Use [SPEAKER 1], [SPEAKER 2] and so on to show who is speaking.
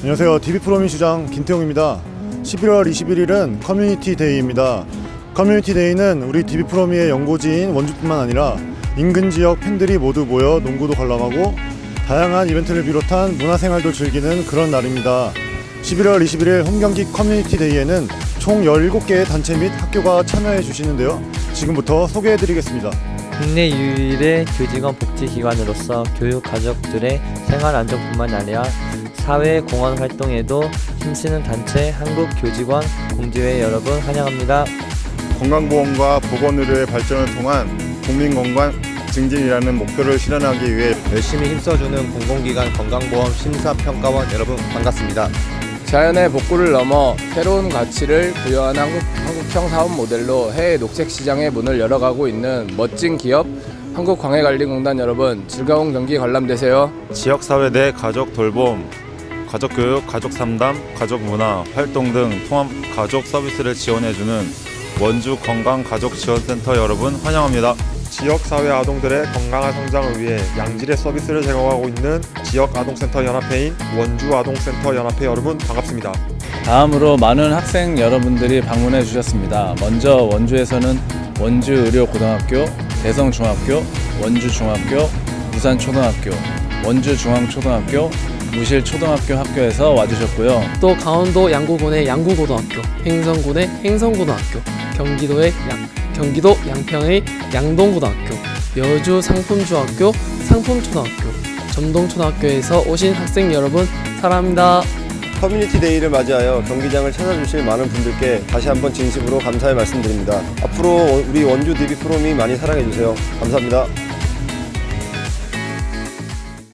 [SPEAKER 1] 안녕하세요. DB프로미 주장 김태용입니다. 11월 21일은 커뮤니티 데이입니다. 커뮤니티 데이는 우리 DB프로미의 연고지인 원주뿐만 아니라 인근 지역 팬들이 모두 모여 농구도 관람하고 다양한 이벤트를 비롯한 문화생활도 즐기는 그런 날입니다. 11월 21일 홈경기 커뮤니티 데이에는 총 17개의 단체 및 학교가 참여해 주시는데요. 지금부터 소개해 드리겠습니다.
[SPEAKER 2] 국내 유일의 교직원 복지기관으로서 교육 가족들의 생활 안정뿐만 아니라 사회 공헌 활동에도 힘쓰는 단체 한국교직원 공지회 여러분 환영합니다.
[SPEAKER 3] 건강보험과 보건의료의 발전을 통한 국민건강 증진이라는 목표를 실현하기 위해
[SPEAKER 4] 열심히 힘써주는 공공기관 건강보험 심사평가원 여러분 반갑습니다.
[SPEAKER 5] 자연의 복구를 넘어 새로운 가치를 부여한 한국, 한국형 사업 모델로 해외 녹색 시장의 문을 열어가고 있는 멋진 기업 한국광해관리공단 여러분 즐거운 경기 관람되세요.
[SPEAKER 6] 지역사회 내 가족 돌봄, 가족 교육, 가족 상담, 가족 문화, 활동 등 통합 가족 서비스를 지원해주는 원주 건강 가족 지원센터 여러분 환영합니다.
[SPEAKER 7] 지역사회 아동들의 건강한 성장을 위해 양질의 서비스를 제공하고 있는 지역아동센터 연합회인 원주아동센터 연합회 여러분 반갑습니다.
[SPEAKER 8] 다음으로 많은 학생 여러분들이 방문해 주셨습니다. 먼저 원주에서는 원주의료고등학교, 대성중학교, 원주중학교, 부산초등학교, 원주중앙초등학교, 무실 초등학교 학교에서 와주셨고요.
[SPEAKER 9] 또 강원도 양구군의 양구고등학교, 행성군의 행성고등학교, 경기도의 양, 경기도 양평의 양동고등학교, 여주 상품중학교, 상품초등학교, 점동초등학교에서 오신 학생 여러분 사랑합니다.
[SPEAKER 10] 커뮤니티 데이를 맞이하여 경기장을 찾아주실 많은 분들께 다시 한번 진심으로 감사의 말씀드립니다. 앞으로 우리 원주 DB 프로미 많이 사랑해주세요. 감사합니다.